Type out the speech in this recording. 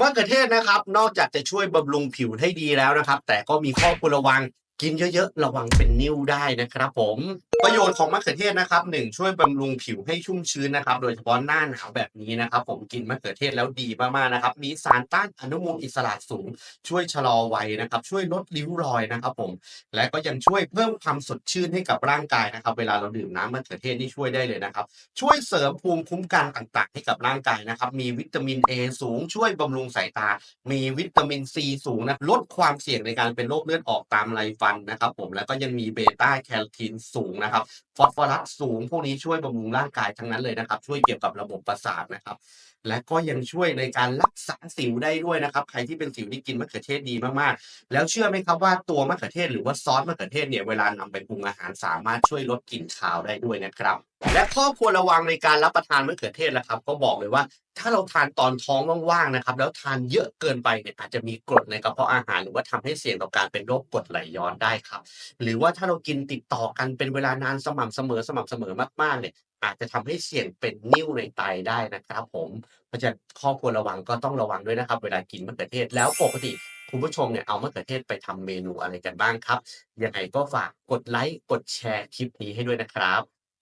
มะเขือเทศนะครับ นอกจากจะช่วยบำรุงผิวให้ดีแล้วนะครับ แต่ก็มีข้อควรระวังกินเยอะๆ ระวังเป็นนิ่วได้นะครับผม ประโยชน์ของมะเขือเทศนะครับหนึ่งช่วยบำรุงผิวให้ชุ่มชื้นนะครับ โดยเฉพาะหน้าหนาวแบบนี้นะครับ ผมกินมะเขือเทศแล้วดีมากๆนะครับ มีสารต้านอนุมูลอิสระสูง ช่วยชะลอวัยนะครับ ช่วยลดริ้วรอยนะครับ ผม และก็ยังช่วยเพิ่มความสดชื่นให้กับร่างกายนะครับ เวลาเราดื่มน้ำมะเขือเทศนี่ช่วยได้เลยนะครับ ช่วยเสริมภูมิคุ้มกันต่างๆ ให้กับร่างกายนะครับ มีวิตามิน A สูง ช่วยบำรุงสายตา มีวิตามิน C สูงนะลดความเสี่ยงในการเป็นโรคเลือดออกตามไรฟันนะครับ ผมแล้วก็ยังมีเบต้าแคโรทีนสูงนะครับฟอสฟอรัสสูงพวกนี้ช่วยบำรุงร่างกายทั้งนั้นเลยนะครับ ช่วยเกี่ยวกับระบบประสาทนะครับ และก็ยังช่วยในการรักษาสิวได้ด้วยนะครับ ใครที่เป็นสิวที่กินมะเขือเทศดีมากๆ แล้วเชื่อไหมครับว่าตัวมะเขือเทศหรือว่าซอสมะเขือเทศเนี่ยเวลานำไปปรุงอาหารสามารถช่วยลดกลิ่นคาวได้ด้วยนะครับ และข้อควรระวังในการรับประทานมะเขือเทศนะครับ ก็บอกเลยว่า ถ้าเราทานตอนท้องว่างๆนะครับ แล้วทานเยอะเกินไปเนี่ยอาจจะมีกรดในกระเพาะอาหาร หรือว่าทำให้เสี่ยงต่อการเป็นโรคกรดไหลย้อนได้ครับ หรือว่าถ้าเรากินติดต่อกันเป็นเวลานานสม่ำเสมอสม่ำเสมอมากๆเนี่ยอาจจะทำให้เสี่ยงเป็นนิ่วในไตได้นะครับผมเพราะฉะนั้นข้อควรระวังก็ต้องระวังด้วยนะครับ เวลากินมะเขือเทศแล้วปกติคุณผู้ชมเนี่ยเอามะเขือเทศไปทำเมนูอะไรกันบ้างครับยังไงก็ฝากกดไลค์กดแชร์คลิปนี้ให้ด้วยนะครับ